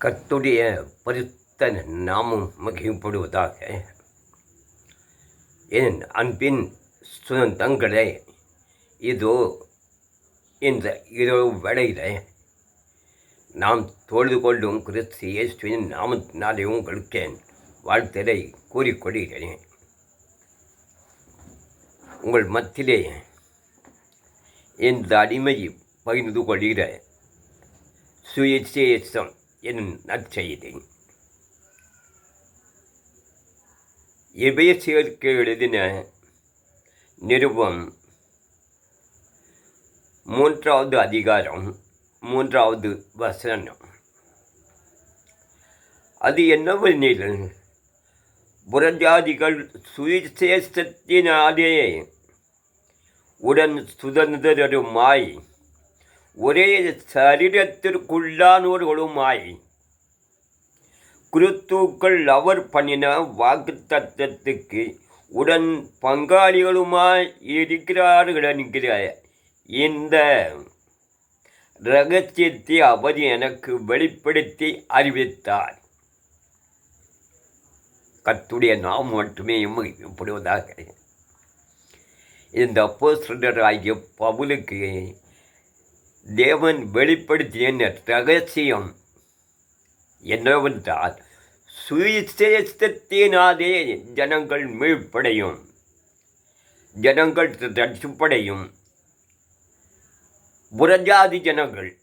கர்த்துடைய பரிசுத்த நாமும் மகிழ்படுவதாக என் அன்பின் சுதந்தங்களே இதோ இந்த இரவு வேளையில் நாம் தொழுது கொள்ளும் கிறிஸ்து இயேசுவின் நாமத்தினாலே உங்களுக்கு வாழ்த்தலை கூறிக்கொள்கிறேன் உங்கள் மத்தியிலே இந்த அடிமையை பகிர்ந்து கொள்கிற சுயசேஷம் எனும் நற்செய்தி. எபேசியருக்கு எழுதின நிருபம். மூன்றாவது அதிகாரம் மூன்றாவது வசனம். அது என்னவெனில் புறஜாதிகள் சுவிசேஷத்தினாலே உடன் சுதந்திரருமாய் ஒரே சரீரத்திற்குள்ளானோர்களுமாய் கிறிஸ்துக்கள் அவர் பண்ணின வாக்குத்தத்தத்துக்கு உடன் பங்காளிகளுமாய் இருக்கிறார்கள் என்கிற இந்த ரகசியத்தை அவர் எனக்கு வெளிப்படுத்தி அறிவித்தார். கத்துடைய நாம் மட்டுமே மகிழ்ப்படுவதாக இந்த அப்போஸ்தலராகிய பவுலுக்கு தேவன் வெளிப்படுத்திய ரகசியம் என்னவென்றால் சுவிசேஷத்தினாலே ஜனங்கள் மீழ்ப்படையும் ஜனங்கள் ரட்சிப்படையும். புறஜாதி ஜனங்கள்.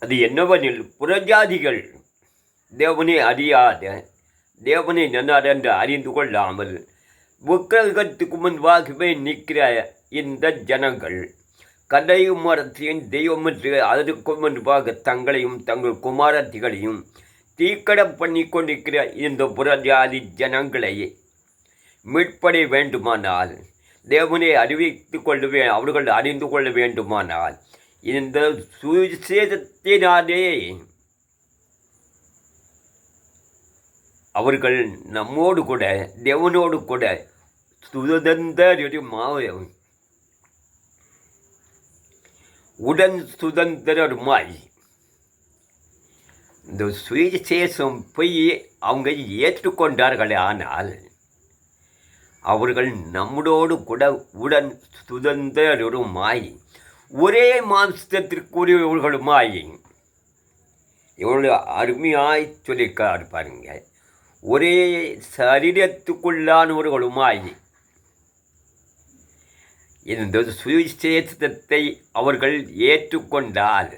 அது என்னவெனில் புறஜாதிகள் தேவனை அறியாத தேவனை நன்னார் என்று அறிந்து கொள்ளாமல் விக்கிரகத்துக்கு முன்பாகவே நிற்கிற இந்த ஜனங்கள் கதையும் மரத்தையும் தெய்வம் என்று முன்பாக தங்களையும் தங்கள் குமாரத்திகளையும் தீக்கட பண்ணி கொண்டிருக்கிற இந்த புறஜாதி ஜனங்களை மீட்படை வேண்டுமானால் தேவனை அறிவித்து கொள்ளவே அவர்கள் அறிந்து கொள்ள வேண்டுமானால் இந்த சுவிசேஷத்தினாலே அவர்கள் நம்மோடு கூட தேவனோடு கூட சுதந்திரமாய் உடன் சுதந்திரமாய் இந்த சுவிசேஷம் போய் அவங்க ஏற்றுக்கொண்டார்களே ஆனால் அவர்கள் நம்மளோடு கூட உடன் சுதந்திரருமாய் ஒரே மாம்சத்திற்குரியவர்களுமாய் எவ்வளோ அருமையாய் சொல்லியிருக்கார் பாருங்க. ஒரே சரீரத்துக்குள்ளானவர்களுமாய் இந்த சுவிசேஷத்தை அவர்கள் ஏற்றுக்கொண்டால்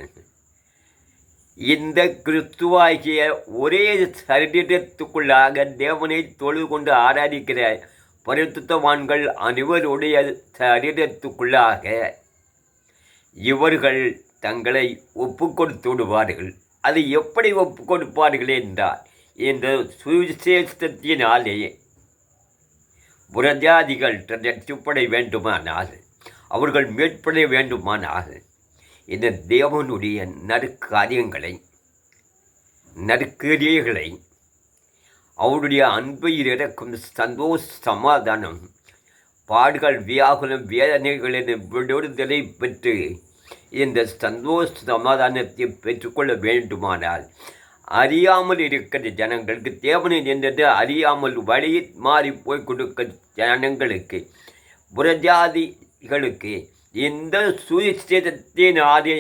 இந்த கிறிஸ்துவாகிய ஒரே சரீரத்துக்குள்ளாக தேவனை தொழுது கொண்டு ஆராதிக்கிற பரிசுத்தவான்கள் அனைவருடைய சரீரத்துக்குள்ளாக இவர்கள் தங்களை ஒப்பு கொடுத்து விடுவார்கள் அதை எப்படி ஒப்பு கொடுப்பார்கள் என்றால் இந்த சுவிசேஷத்தினாலே புரஜாதிகள் ரட்சிப்படை வேண்டுமானால் அவர்கள் மேற்பட வேண்டுமானால் இந்த தேவனுடைய நற்காரியங்களை நற்கிரியைகளை அவருடைய அன்பையில் இருக்கும் சந்தோஷ சமாதானம் பாடுகள் வியாகுலம் வேதனைகளின் விடுதலை பெற்று இந்த சந்தோஷ சமாதானத்தை பெற்றுக்கொள்ள வேண்டுமானால் அறியாமல் இருக்கிற ஜனங்களுக்கு தேவனை நின்றது அறியாமல் வழி மாறி போய் கொடுக்க ஜனங்களுக்கு புரஜாதிகளுக்கு இந்த சுயசேதத்தினாலே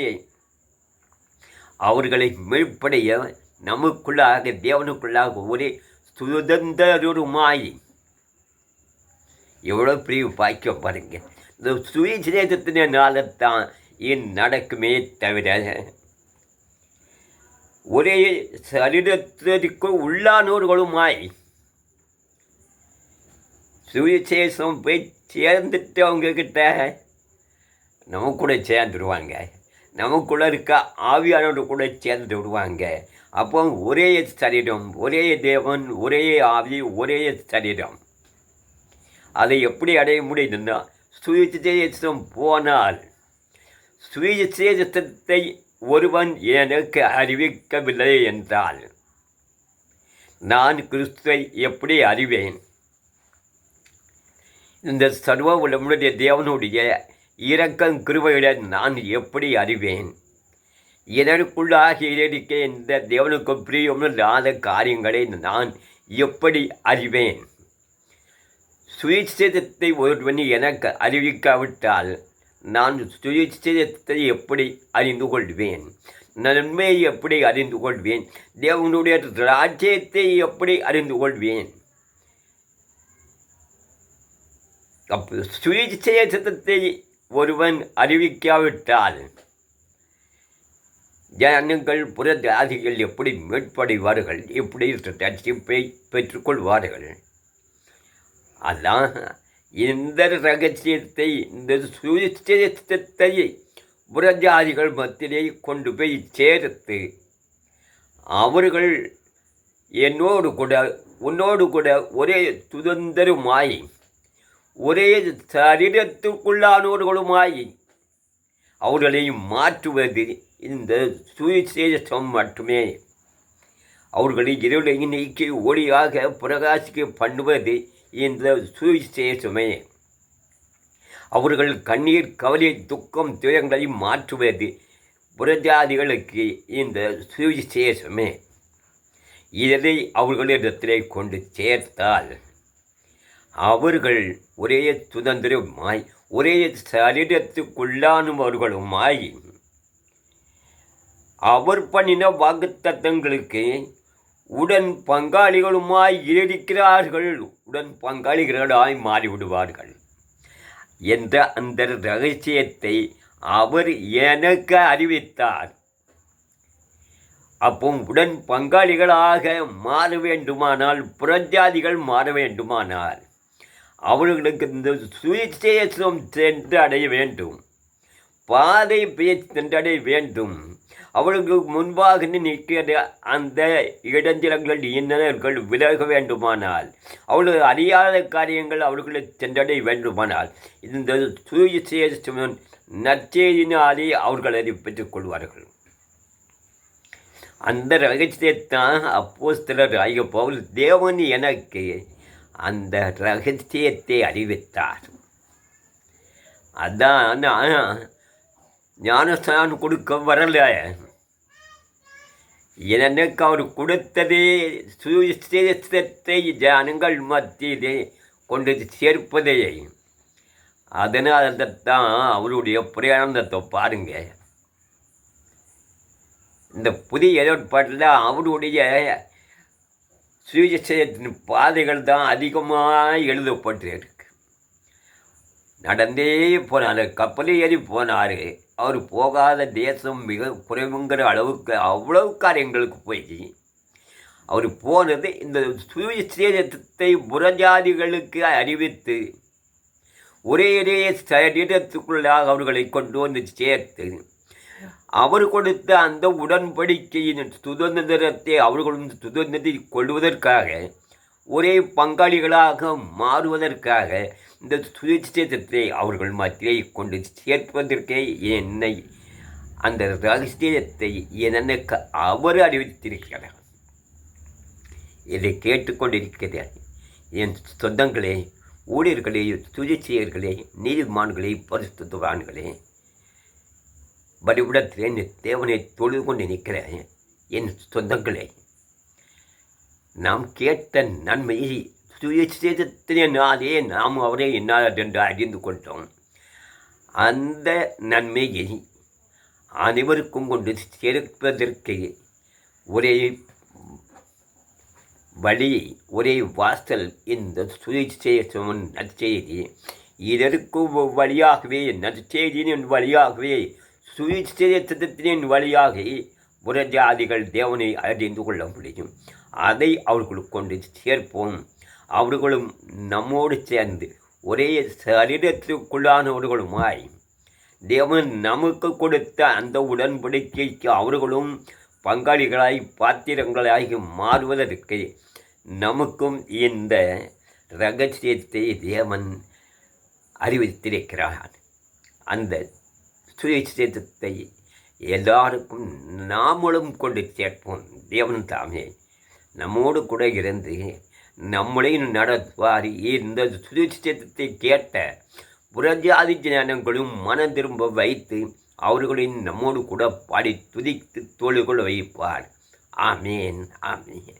அவர்களை மீழ்ப்படைய நமக்குள்ளாக தேவனுக்குள்ளாக ஒரே சுதந்திரருமாய். எவ்வளோ பெரிய பாய்க்க பாருங்க. இந்த சுயசேதத்தினால தான் ஏன் நடக்குமே தவிர ஒரே சரீரத்திற்கு உள்ளானோர்களுமாய் சுவிசேஷம் போய் சேர்ந்துட்டு அவங்கக்கிட்ட நம்ம கூட சேர்ந்துடுவாங்க. நமக்குள்ளே இருக்க ஆவியானோடு கூட சேர்ந்து விடுவாங்க. அப்போ ஒரே சரீரம் ஒரே தேவன் ஒரே ஆவி ஒரே சரீரம். அதை எப்படி அடைய முடியுதுன்னா சுவிசேஷம் போனால் சுவிசேஷத்தை ஒருவன் எனக்கு அறிவிக்கவில்லை என்றால் நான் கிறிஸ்துவை எப்படி அறிவேன்? இந்த சர்வ உலமுடைய தேவனுடைய இரக்கம் கிருவையுடன் நான் எப்படி அறிவேன்? இதற்குள்ளாக இருக்க இந்த தேவனுக்கு பிரியமில்லாத காரியங்களை நான் எப்படி அறிவேன்? சுயசேதத்தை ஒருவன் எனக்கு அறிவிக்காவிட்டால் நான் சுயசேதத்தை எப்படி அறிந்து கொள்வேன்? நன்மையை எப்படி அறிந்து கொள்வேன்? தேவனுடைய ராஜ்யத்தை எப்படி அறிந்து கொள்வேன்? அப்போ சுயசேதத்தை ஒருவன் அறிவிக்காவிட்டால் ஜனங்கள் புற ஜாதிகள் எப்படி மீட்படைவார்கள் எப்படி ரட்சிப்பை பெற்றுக்கொள்வார்கள்? அதான் இந்த ரகசியத்தை இந்த சுவிசேஷத்தை புறஜாதிகள் மத்தியிலே கொண்டு போய் சேர்த்து அவர்கள் என்னோடு கூட உன்னோடு கூட ஒரே சுதந்திரமாய் ஒரே சரீரத்துக்குள்ளானவர்களுமாய் அவர்களை மாற்றுவது இந்த சுவிசேஷம் மட்டுமே. அவர்களை இருளை நீக்கி ஒளியாக பிரகாசிக்க பண்ணுவது இந்த சுவிசேஷமே அவர்கள் கண்ணீர் கவலை துக்கம் துயரங்களை மாற்றுவது புறஜாதிகளுக்கு இந்த சுவிசேஷமே இதை அவர்களிடத்திலே கொண்டு சேர்த்தால் அவர்கள் ஒரே சுதந்திரமாய் ஒரே சரீரத்துக்குள்ளானவர்களுமாய் அவர் பண்ணின வாக்குத்தத்தங்களுக்கு உடன் பங்காளிகளுமாய் இருக்கிறார்கள் உடன் பங்காளிகளாய் மாறிவிடுவார்கள். என்ற அந்த ரகசியத்தை அவர் எனக்கு அறிவித்தார். அப்போ உடன் பங்காளிகளாக மாற வேண்டுமானால் புறஜாதிகள் மாற வேண்டுமானால் அவர்களுக்கு இந்த சுவிசேஷம் சென்று அடைய வேண்டும். பாதை பேச்சு சென்றடைய வேண்டும். அவர்களுக்கு முன்பாக நிற்கிற அந்த இடைஞ்சலங்கள் இன்னர்கள் விலக வேண்டுமானால் அவர்கள் அறியாத காரியங்கள் அவர்களை சென்றடைய வேண்டுமானால் இந்த சுவிசேஷம் நற்செய்தினாலே அவர்கள் அதை பெற்றுக்கொள்வார்கள் அந்த ரகசியத்தான் அப்போஸ்தலர் ஐயோ பவுல் தேவன் எனக்கு அந்த ரகசியத்தை அறிவித்தார். அதான் ஞானஸ்தானம் கொடுக்க வரல. எனக்கு அவர் கொடுத்ததே சுவிசேஷத்தை ஜனங்கள் மத்தியிலே கொண்டு சேர்ப்பதே. அதனால் தான் அவருடைய பிரயாணத்தை பாருங்க. இந்த புதிய ஏற்பாட்டில் அவருடைய சுவிசேஷத்தின் பாதைகள் தான் அதிகமாக எழுதப்பட்டு இருக்கு நடந்தே போனார் கப்பலே ஏறி போனார். அவர் போகாத தேசம் மிக குறைவுங்கிற அளவுக்கு அவ்வளவு காரியங்களுக்கு போய் அவர் போனது இந்த சுவிசேஷத்தை புறஜாதிகளுக்கு அறிவித்து ஒரே ஒரே சரீரத்துக்குள்ளாக அவர்களை கொண்டு வந்து சேர்த்து அவர் கொடுத்த அந்த உடன்படிக்கையின் சுதந்திரத்தை அவர்களும் சுதந்திரத்தை கொள்வதற்காக ஒரே பங்காளிகளாக மாறுவதற்காக இந்த சுவிசேஷத்தை அவர்கள் மத்தியை கொண்டு சேர்ப்பதற்கே என்னை அந்த ரகசியத்தை எனக்கு அவர் அறிவித்திருக்கிறார். இதை கேட்டுக்கொண்டிருக்கிற என் சொந்தங்களே ஊழியர்களே சுயேட்சையர்களே நீதிமான்களே பரிசுத்தவான்களே வழிபடத்திலே தேவனை தொழுது கொண்டு நிற்கிறேன். என் சொந்தங்களே நாம் கேட்ட நன்மையை சுயசேதத்தினாலே நாம் அவரை என்னால் என்று அறிந்து கொண்டோம் அந்த நன்மையை அனைவருக்கும் கொண்டு சேர்ப்பதற்கு ஒரே வழி ஒரே வாசல் இந்த சுயசேஷம் நற்செய்தி இதற்கும் வழியாகவே நற்செய்தியின் வழியாகவே சுயசேதத்தின் வழியாக புறஜாதிகள் தேவனை அறிந்து கொள்ள முடியும் அதை அவர்களுக்கு கொண்டு சேர்ப்போம் அவர்களும் நம்மோடு சேர்ந்து ஒரே சரீரத்துக்குள்ளானவர்களுமாய் தேவன் நமக்கு கொடுத்த அந்த உடன்படிக்கைக்கு அவர்களும் பங்காளிகளாய் பாத்திரங்களாகி மாறுவதற்கு நமக்கும் இந்த ரகசியத்தை தேவன் அறிவித்திருக்கிறார். அந்த சுயசேதத்தை எல்லாருக்கும் நாமளும் கொண்டு சேர்ப்போம். தேவன் தாமே நம்மோடு கூட இருந்து நம்மளையும் நடத்துவார் இந்த சுயசேதத்தை கேட்ட புரஜாதி ஜனங்களும் மன திரும்ப வைத்து அவர்களின் நம்மோடு கூட பாடி துதித்து தோளுக்குள் வைப்பார். ஆமேன் ஆமேன்.